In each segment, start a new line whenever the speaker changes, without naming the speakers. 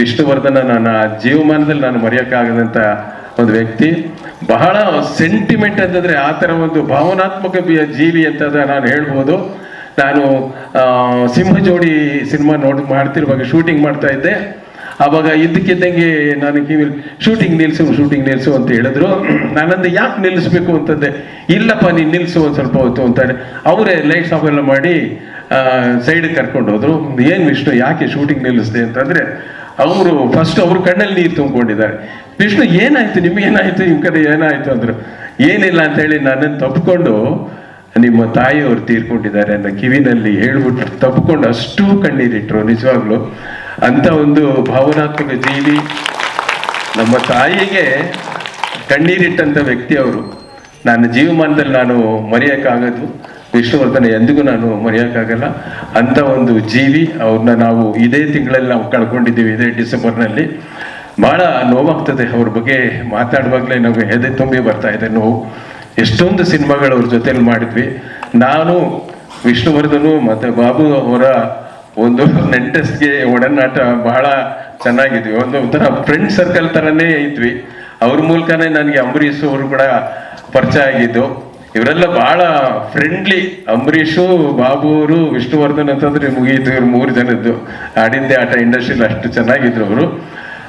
ವಿಷ್ಣುವರ್ಧನ ನನ್ನ ಜೀವಮಾನದಲ್ಲಿ ನಾನು ಮರೆಯೋಕ್ಕಾಗದಂಥ ಒಂದು ವ್ಯಕ್ತಿ. ಬಹಳ ಸೆಂಟಿಮೆಂಟ್ ಅಂತಂದ್ರೆ ಆ ಥರ ಒಂದು ಭಾವನಾತ್ಮಕ ಜೀವಿ ಅಂತ ನಾನು ಹೇಳ್ಬೋದು. ನಾನು ಸಿಂಹ ಜೋಡಿ ಸಿನಿಮಾ ನೋಡಿ ಮಾಡ್ತಿರುವಾಗ ಶೂಟಿಂಗ್ ಮಾಡ್ತಾ ಇದ್ದೆ. ಅವಾಗ ಇದ್ದಕ್ಕಿದ್ದಂಗೆ ನಾನು ಕಿವಿ ಶೂಟಿಂಗ್ ನಿಲ್ಸು ಶೂಟಿಂಗ್ ನಿಲ್ಸು ಅಂತ ಹೇಳಿದ್ರು. ನಾನಂದು ಯಾಕೆ ನಿಲ್ಲಿಸ್ಬೇಕು ಅಂತಂದೆ, ಇಲ್ಲಪ್ಪ ನೀನು ನಿಲ್ಸು ಒಂದು ಸ್ವಲ್ಪ ಹೊತ್ತು ಅಂತಾರೆ ಅವರೇ ಲೈಟ್ಸ್ ಆಫ್ ಎಲ್ಲ ಮಾಡಿ ಸೈಡಿಗೆ ಕರ್ಕೊಂಡು ಹೋದ್ರು. ಏನು ವಿಷ್ಣು, ಯಾಕೆ ಶೂಟಿಂಗ್ ನಿಲ್ಲಿಸ್ದೆ ಅಂತಂದರೆ, ಅವರು ಫಸ್ಟ್ ಅವ್ರ ಕಣ್ಣಲ್ಲಿ ನೀರು ತುಂಬಿಕೊಂಡಿದ್ದಾರೆ. ವಿಷ್ಣು, ಏನಾಯ್ತು? ನಿಮ್ಗೆ ಏನಾಯ್ತು? ನಿಮ್ಮ ಕಡೆ ಏನಾಯ್ತು ಅಂದರು. ಏನಿಲ್ಲ ಅಂತ ಹೇಳಿ ನನ್ನನ್ನು ತಪ್ಪಿಕೊಂಡು ನಿಮ್ಮ ತಾಯಿಯವರು ತೀರ್ಕೊಂಡಿದ್ದಾರೆ ಅನ್ನೋ ಕಿವಿನಲ್ಲಿ ಹೇಳ್ಬಿಟ್ಟು ತಪ್ಪಿಕೊಂಡು ಅಷ್ಟು ಕಣ್ಣೀರಿಟ್ರು, ನಿಜವಾಗ್ಲು. ಅಂತ ಒಂದು ಭಾವನಾತ್ಮಕ ಜೀವಿ ನಮ್ಮ ತಾಯಿಗೆ ಕಣ್ಣೀರಿಟ್ಟಂತ ವ್ಯಕ್ತಿ ಅವರು. ನನ್ನ ಜೀವಮಾನದಲ್ಲಿ ನಾನು ಮರೆಯೋಕ್ಕಾಗದು. ವಿಷ್ಣುವರ್ಧನ ಎಂದಿಗೂ ನಾನು ಮರೆಯೋಕ್ಕಾಗಲ್ಲ. ಅಂತ ಒಂದು ಜೀವಿ ಅವ್ರನ್ನ ನಾವು ಇದೇ ತಿಂಗಳಲ್ಲಿ ನಾವು ಕಳ್ಕೊಂಡಿದ್ದೀವಿ, ಇದೇ ಡಿಸೆಂಬರ್ನಲ್ಲಿ. ಬಹಳ ನೋವಾಗ್ತದೆ ಅವ್ರ ಬಗ್ಗೆ ಮಾತಾಡುವಾಗಲೇ ನಮಗೆ ಎದೆ ತುಂಬಿ ಬರ್ತಾ ಇದೆ ನೋವು. ಎಷ್ಟೊಂದು ಸಿನಿಮಾಗಳು ಅವ್ರ ಜೊತೆಯಲ್ಲಿ ಮಾಡಿದ್ವಿ. ನಾನು, ವಿಷ್ಣುವರ್ಧನು ಮತ್ತು ಬಾಬು ಅವರ ಒಂದು ನೆಂಟಸ್ಗೆ ಒಡನಾಟ ಬಹಳ ಚೆನ್ನಾಗಿದ್ವಿ. ಒಂದು ಒಂಥರ ಫ್ರೆಂಡ್ ಸರ್ಕಲ್ ಥರನೇ ಇದ್ವಿ. ಅವ್ರ ಮೂಲಕನೇ ನನಗೆ ಅಂಬರೀಷ್ ಅವರು ಕೂಡ ಪರಿಚಯ ಆಗಿದ್ದು. ಇವರೆಲ್ಲ ಬಹಳ ಫ್ರೆಂಡ್ಲಿ ಅಂಬರೀಷು ಬಾಬು ಅವರು ವಿಷ್ಣುವರ್ಧನ್ ಅಂತಂದ್ರೆ ಮುಗಿಯಿತು ಇವ್ರು ಮೂರು ಜನದ್ದು. ಆಡಿದ್ದೆ ಆಟ ಇಂಡಸ್ಟ್ರಿಲಿ ಅಷ್ಟು ಚೆನ್ನಾಗಿದ್ರು ಅವರು.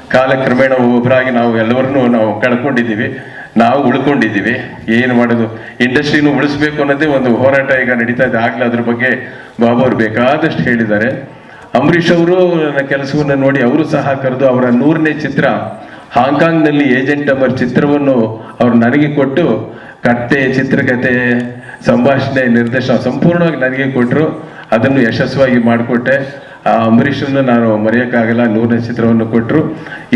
ಕಾಲಕ್ರಮೇಣ ಒಬ್ಬರಾಗಿ ನಾವು ಎಲ್ಲವರನ್ನೂ ನಾವು ಕಳ್ಕೊಂಡಿದ್ದೀವಿ. ನಾವು ಉಳ್ಕೊಂಡಿದ್ದೀವಿ. ಏನು ಮಾಡೋದು? ಇಂಡಸ್ಟ್ರಿನೂ ಉಳಿಸ್ಬೇಕು ಅನ್ನೋದೇ ಒಂದು ಹೋರಾಟ ಈಗ ನಡೀತಾ ಇದೆ. ಆಗ್ಲೇ ಅದ್ರ ಬಗ್ಗೆ ಬಾಬು ಅವರು ಬೇಕಾದಷ್ಟು ಹೇಳಿದ್ದಾರೆ. ಅಂಬರೀಷ್ ಅವರು ನನ್ನ ಕೆಲಸವನ್ನು ನೋಡಿ ಅವರು ಸಹ ಕರೆದು ಅವರ ನೂರನೇ ಚಿತ್ರ ಹಾಂಗ್ಕಾಂಗ್ನಲ್ಲಿ ಏಜೆಂಟ್ ಅವರ ಚಿತ್ರವನ್ನು ಅವರು ನನಗೆ ಕೊಟ್ಟು ಕತೆ, ಚಿತ್ರಕತೆ, ಸಂಭಾಷಣೆ, ನಿರ್ದೇಶನ ಸಂಪೂರ್ಣವಾಗಿ ನನಗೆ ಕೊಟ್ಟರು ಅದನ್ನು ಯಶಸ್ವಾಗಿ ಮಾಡಿಕೊಟ್ಟೆ. ಆ ಅಂಬರೀಷನ್ನು ನಾನು ಮರೆಯೋಕ್ಕಾಗಲ್ಲ, ನೂರನೇ ಚಿತ್ರವನ್ನು ಕೊಟ್ಟರು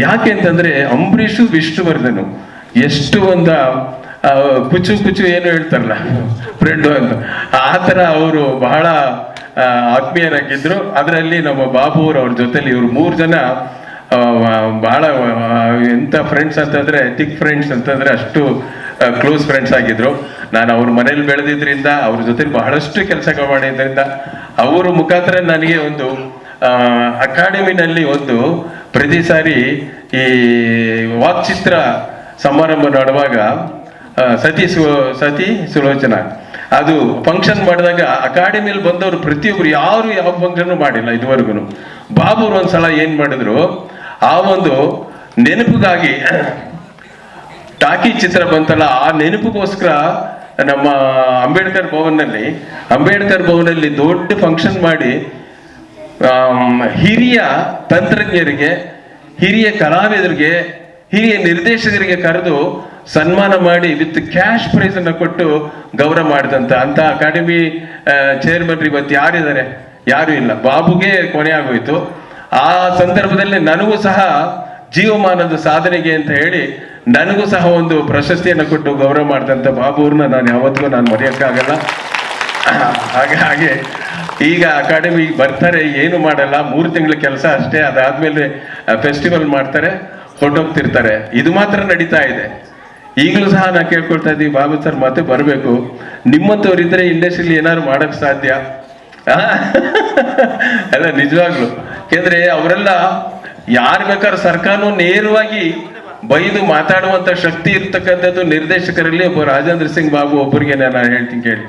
ಯಾಕೆ ಅಂತಂದ್ರೆ ಅಂಬರೀಷು ವಿಷ್ಣುವರ್ಧನು. ಎಷ್ಟು ಒಂದು ಕುಚು ಕುಚು ಏನು ಹೇಳ್ತಾರಲ್ಲ ಫ್ರೆಂಡು ಅಂತ. ಆ ಥರ ಅವರು ಬಹಳ ಆತ್ಮೀಯರಾಗಿದ್ದರು ಅದರಲ್ಲಿ ನಮ್ಮ ಬಾಬು ಅವರು ಜೊತೆಲಿ ಇವರು ಮೂರು ಜನ ಬಹಳ ಎಂತ ಫ್ರೆಂಡ್ಸ್ ಅಂತಂದ್ರೆ ಥಿಕ್ ಫ್ರೆಂಡ್ಸ್ ಅಂತಂದ್ರೆ ಅಷ್ಟು ಕ್ಲೋಸ್ ಫ್ರೆಂಡ್ಸ್ ಆಗಿದ್ರು. ನಾನು ಅವ್ರ ಮನೇಲಿ ಬೆಳೆದಿದ್ರಿಂದ ಅವ್ರ ಜೊತೆ ಬಹಳಷ್ಟು ಕೆಲಸ ಮಾಡಿದ್ರಿಂದ ಅವರ ಮುಖಾಂತರ ನನಗೆ ಒಂದು ಅಕಾಡೆಮಿನಲ್ಲಿ ಒಂದು ಪ್ರತಿ ಸಾರಿ ಈ ವಾಕ್ಚಿತ್ರ ಸಮಾರಂಭ ಮಾಡುವಾಗ ಆ, ಸತಿ ಸು ಸತಿ ಸುಲೋಚನಾ. ಅದು ಫಂಕ್ಷನ್ ಮಾಡಿದಾಗ ಅಕಾಡೆಮಿಯಲ್ಲಿ ಬಂದವರು ಪ್ರತಿಯೊಬ್ಬರು ಯಾರು ಯಾವ ಫಂಕ್ಷನ್ ಮಾಡಿಲ್ಲ ಇದುವರೆಗೂ ಬಾಬು ಒಂದ್ಸಲ ಏನ್ ಮಾಡಿದ್ರು ಆ ಒಂದು ನೆನಪಿಗಾಗಿ ಟಾಕಿ ಚಿತ್ರ ಬಂತಲ್ಲ, ಆ ನೆನಪಿಗೋಸ್ಕರ ನಮ್ಮ ಅಂಬೇಡ್ಕರ್ ಭವನ್ನಲ್ಲಿ, ಅಂಬೇಡ್ಕರ್ ಭವನಲ್ಲಿ ದೊಡ್ಡ ಫಂಕ್ಷನ್ ಮಾಡಿ ಹಿರಿಯ ತಂತ್ರಜ್ಞರಿಗೆ, ಹಿರಿಯ ಕಲಾವಿದರಿಗೆ, ಹಿರಿಯ ನಿರ್ದೇಶಕರಿಗೆ ಕರೆದು ಸನ್ಮಾನ ಮಾಡಿ ವಿತ್ ಕ್ಯಾಶ್ ಪ್ರೈಸ್ ಅನ್ನು ಕೊಟ್ಟು ಗೌರವ ಮಾಡಿದಂತ ಅಂತ ಅಕಾಡೆಮಿ ಚೇರ್ಮನ್ ಇವತ್ತು ಯಾರಿದ್ದಾರೆ? ಯಾರು ಇಲ್ಲ. ಬಾಬುಗೆ ಕೊನೆ ಆಗೋಯ್ತು. ಆ ಸಂದರ್ಭದಲ್ಲಿ ನನಗೂ ಸಹ ಜೀವಮಾನದ ಸಾಧನೆಗೆ ಅಂತ ಹೇಳಿ ನನಗೂ ಸಹ ಒಂದು ಪ್ರಶಸ್ತಿಯನ್ನು ಕೊಟ್ಟು ಗೌರವ ಮಾಡಿದಂಥ ಬಾಬು ಅವ್ರನ್ನ ನಾನು ಯಾವತ್ತಿಗೂ ನಾನು ಮರೆಯೋಕ್ಕಾಗಲ್ಲ. ಹಾಗೆ ಹಾಗೆ ಈಗ ಅಕಾಡೆಮಿ ಬರ್ತಾರೆ, ಏನು ಮಾಡಲ್ಲ, ಮೂರು ತಿಂಗಳ ಕೆಲಸ ಅಷ್ಟೇ, ಅದಾದ್ಮೇಲೆ ಫೆಸ್ಟಿವಲ್ ಮಾಡ್ತಾರೆ, ಹೊರಟೋಗ್ತಿರ್ತಾರೆ. ಇದು ಮಾತ್ರ ನಡೀತಾ ಇದೆ. ಈಗಲೂ ಸಹ ನಾ ಕೇಳ್ಕೊಳ್ತಾ ಇದ್ದೀವಿ ಬಾಬು ಸರ್ ಮತ್ತೆ ಬರಬೇಕು. ನಿಮ್ಮಂಥವ್ರಿದ್ರೆ ಇಂಡಸ್ಟ್ರಿಲಿ ಏನಾದ್ರು ಮಾಡಕ್ ಸಾಧ್ಯ? ಅಲ್ಲ, ನಿಜವಾಗ್ಲು. ಯಾಕೆಂದ್ರೆ ಅವರೆಲ್ಲ ಯಾರು ಬೇಕಾದ್ರೂ ಸರ್ಕಾರನು ನೇರವಾಗಿ ಬೈದು ಮಾತಾಡುವಂತ ಶಕ್ತಿ ಇರ್ತಕ್ಕಂಥದ್ದು ನಿರ್ದೇಶಕರಲ್ಲಿ ಒಬ್ಬ ರಾಜೇಂದ್ರ ಸಿಂಗ್ ಬಾಬು ಒಬ್ಬರಿಗೆ ನಾನು ಹೇಳ್ತೀನಿ ಕೇಳಿ.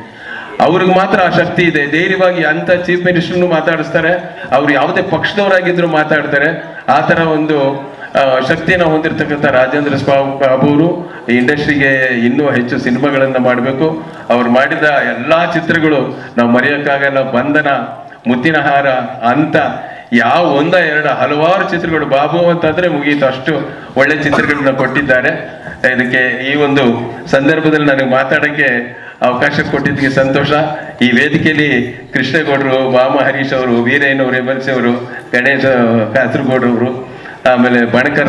ಅವ್ರಿಗೆ ಮಾತ್ರ ಆ ಶಕ್ತಿ ಇದೆ. ಧೈರ್ಯವಾಗಿ ಅಂತ ಚೀಫ್ ಮಿನಿಸ್ಟರ್ನು ಮಾತಾಡಿಸ್ತಾರೆ. ಅವ್ರು ಯಾವುದೇ ಪಕ್ಷದವರಾಗಿದ್ರು ಮಾತಾಡ್ತಾರೆ. ಆ ತರ ಒಂದು ಶಕ್ತಿಯನ್ನು ಹೊಂದಿರತಕ್ಕಂಥ ರಾಜೇಂದ್ರ ಬಾಬು ಅವರು ಇಂಡಸ್ಟ್ರಿಗೆ ಇನ್ನೂ ಹೆಚ್ಚು ಸಿನಿಮಾಗಳನ್ನ ಮಾಡಬೇಕು. ಅವ್ರು ಮಾಡಿದ ಎಲ್ಲಾ ಚಿತ್ರಗಳು ನಾವು ಮರೆಯೋಕ್ಕಾಗಲ್ಲ. ಬಂಧನ, ಮುತ್ತಿನ ಹಾರ ಅಂತ ಯಾವ ಒಂದ ಎರಡ ಹಲವಾರು ಚಿತ್ರಗಳು ಬಾಬು ಅಂತಂದ್ರೆ ಮುಗೀತು. ಅಷ್ಟು ಒಳ್ಳೆ ಚಿತ್ರಗಳನ್ನ ಕೊಟ್ಟಿದ್ದಾರೆ. ಇದಕ್ಕೆ ಈ ಒಂದು ಸಂದರ್ಭದಲ್ಲಿ ನನಗೆ ಮಾತಾಡಕ್ಕೆ ಅವಕಾಶ ಕೊಟ್ಟಿದ್ದಕ್ಕೆ ಸಂತೋಷ. ಈ ವೇದಿಕೆಯಲ್ಲಿ ಕೃಷ್ಣಗೌಡರು ಬಾಮ ಹರೀಶ್ ಅವರು ವೀರೇನ್ ಅವರು ಗಣೇಶ ಎಲ್ ಸಿ ಅವರು, ಗಣೇಶ ಕಾಸರಗೌಡರವರು ಆಮೇಲೆ ಬಣಕರ್